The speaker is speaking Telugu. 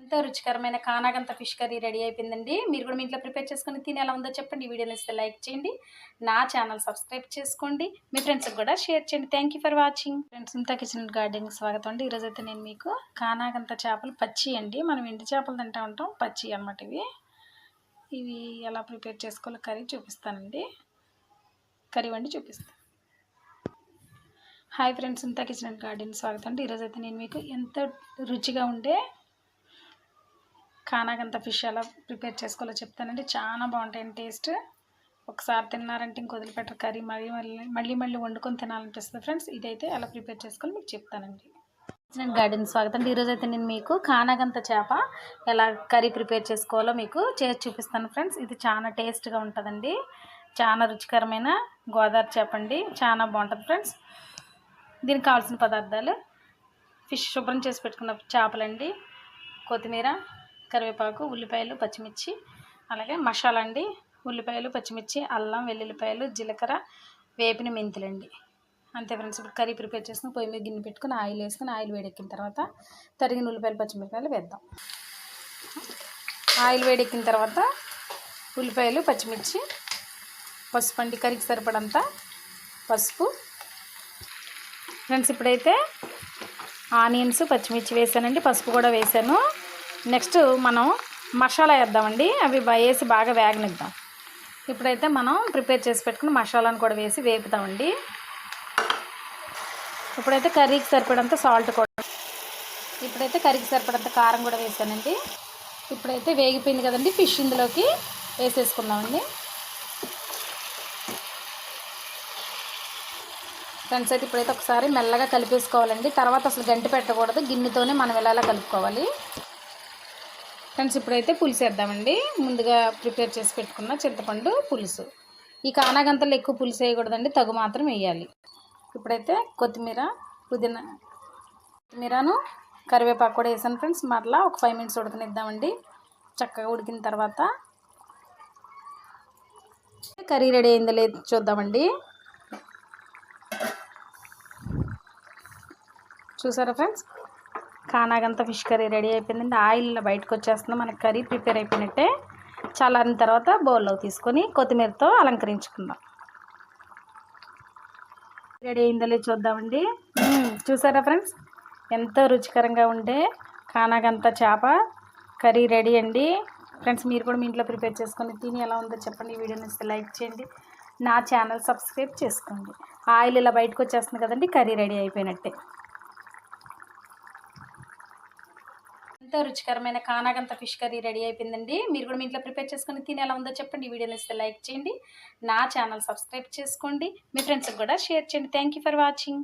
ఎంతో రుచికరమైన కానాగంత ఫిష్ కర్రీ రెడీ అయిపోయిందండి. మీరు కూడా మీ ఇంట్లో ప్రిపేర్ చేసుకుని తిని ఎలా ఉందో చెప్పండి. ఈ వీడియోని ఇస్తే లైక్ చేయండి. నా ఛానల్ సబ్స్క్రైబ్ చేసుకోండి. మీ ఫ్రెండ్స్కి కూడా షేర్ చేయండి. Thank you for watching friends ఇంత కిచెన్ గార్డెన్కి స్వాగతం అండి. ఈరోజైతే నేను మీకు కానాగంత చేపలు పచ్చి అండి. మనం ఎండి చేపలు తింటా ఉంటాం. పచ్చి అన్నమాట ఇవి. ఇవి ఎలా ప్రిపేర్ చేసుకోవాలో కర్రీ చూపిస్తానండి. కర్రీ వండి చూపిస్తాను హాయ్ ఫ్రెండ్స్ ఇంత కిచెన్ అండ్ గార్డెన్ స్వాగతం అండి. ఈరోజైతే నేను మీకు ఎంత రుచిగా ఉండే కానాగంత ఫిష్ ఎలా ప్రిపేర్ చేసుకోవాలో చెప్తానండి. చాలా బాగుంటాయండి టేస్ట్. ఒకసారి తిన్నారంటే ఇంక వదిలిపెట్టరు. కర్రీ మళ్ళీ మళ్ళీ మళ్ళీ మళ్ళీ వండుకొని తినాలనిపిస్తుంది ఫ్రెండ్స్. ఇదైతే ఎలా ప్రిపేర్ చేసుకోవాలి మీకు చెప్తానండి. నేను గార్డెన్ స్వాగతం. అండి ఈరోజు అయితే నేను మీకు కానగంత చేప ఎలా కర్రీ ప్రిపేర్ చేసుకోవాలో మీకు చేసి చూపిస్తాను ఫ్రెండ్స్. ఇది చాలా టేస్ట్గా ఉంటుందండి. చాలా రుచికరమైన గోదావరి చేప అండి. చాలా బాగుంటుంది ఫ్రెండ్స్. దీనికి కావాల్సిన పదార్థాలు ఫిష్ శుభ్రం చేసి పెట్టుకున్న చేపలండి. కొత్తిమీర కరివేపాకు ఉల్లిపాయలు పచ్చిమిర్చి అలాగే మసాలా అండి. ఉల్లిపాయలు పచ్చిమిర్చి అల్లం వెల్లుల్లిపాయలు జీలకర్ర వేపిన మెంతులండి. అంతే ఫ్రెండ్స్ ఇప్పుడు కర్రీ ప్రిపేర్ చేసుకుని పొయ్యి మీద గిన్నె పెట్టుకుని ఆయిల్ వేసుకుని ఆయిల్ వేడెక్కిన తర్వాత తరిగిన ఉల్లిపాయలు పచ్చిమిరపకాయలు వేద్దాం. ఆయిల్ వేడెక్కిన తర్వాత ఉల్లిపాయలు పచ్చిమిర్చి పసుపు అండి కర్రీకి సరిపడంత పసుపు. ఫ్రెండ్స్ ఇప్పుడైతే ఆనియన్స్ పచ్చిమిర్చి వేసానండి పసుపు కూడా వేసాను. నెక్స్ట్ మనం మసాలా వేద్దామండి. అవి వేసి బాగా వేగనిద్దాం. ఇప్పుడైతే మనం ప్రిపేర్ చేసి పెట్టుకుని మసాలాను కూడా వేసి వేపుతామండి. ఇప్పుడైతే కర్రీకి సరిపడంత సాల్ట్ కూడా ఇప్పుడైతే కర్రీకి సరిపడంత కారం కూడా వేసానండి. ఇప్పుడైతే వేగిపోయింది కదండి ఫిష్ ఇందులోకి వేసేసుకుందామండి. ఫ్రెండ్స్ అయితే ఇప్పుడైతే ఒకసారి మెల్లగా కలిపేసుకోవాలండి. తర్వాత అసలు గంటి పెట్టకూడదు. గిన్నెతోనే మనం ఇలా కలుపుకోవాలి. ఫ్రెండ్స్ ఇప్పుడైతే పులుసు వేద్దామండి. ముందుగా ప్రిపేర్ చేసి పెట్టుకున్న చింతపండు పులుసు. ఈ కానాగంతలు ఎక్కువ పులుసు వేయకూడదండి తగు మాత్రం వేయాలి. ఇప్పుడైతే కొత్తిమీర పుదీనా కొత్తిమీరను కరివేపాకు కూడా వేసాను ఫ్రెండ్స్. మరలా ఒక ఫైవ్ మినిట్స్ ఉడకనిద్దామండి. చక్కగా ఉడికిన తర్వాత కర్రీ రెడీ అయిందో లేదు చూద్దామండి. చూసారా ఫ్రెండ్స్? కానాగంత ఫిష్ కర్రీ రెడీ అయిపోయిందండి ఆయిల్ బయటకు వచ్చేస్తుంది. మనకి కర్రీ ప్రిపేర్ అయిపోయినట్టే చల్లారిన తర్వాత బౌల్లో తీసుకొని కొత్తిమీరతో అలంకరించుకుందాం. రెడీ అయిందో లేదో చూద్దామండి. చూసారా ఫ్రెండ్స్ ఎంతో రుచికరంగా ఉండే కానాగంత చేప. కర్రీ రెడీ అండి. ఫ్రెండ్స్ మీరు కూడా మీ ఇంట్లో ప్రిపేర్ చేసుకొని తిని ఎలా ఉందో చెప్పండి. ఈ వీడియోని ఇస్తే లైక్ చేయండి. నా ఛానల్ సబ్స్క్రైబ్ చేసుకోండి. ఆయిల్ ఇలా బయటకు వచ్చేస్తుంది కదండి కర్రీ రెడీ అయిపోయినట్టే. ఎంతో రుచికరమైన కానాగంత ఫిష్ కర్రీ రెడీ అయిపోయిందండి. మీరు కూడా మీ ఇంట్లో ప్రిపేర్ చేసుకుని తిని ఎలా ఉందో చెప్పండి. వీడియోని ఇస్తే లైక్ చేయండి. నా ఛానల్ సబ్స్క్రైబ్ చేసుకోండి. మీ ఫ్రెండ్స్కి కూడా షేర్ చేయండి. Thank you for watching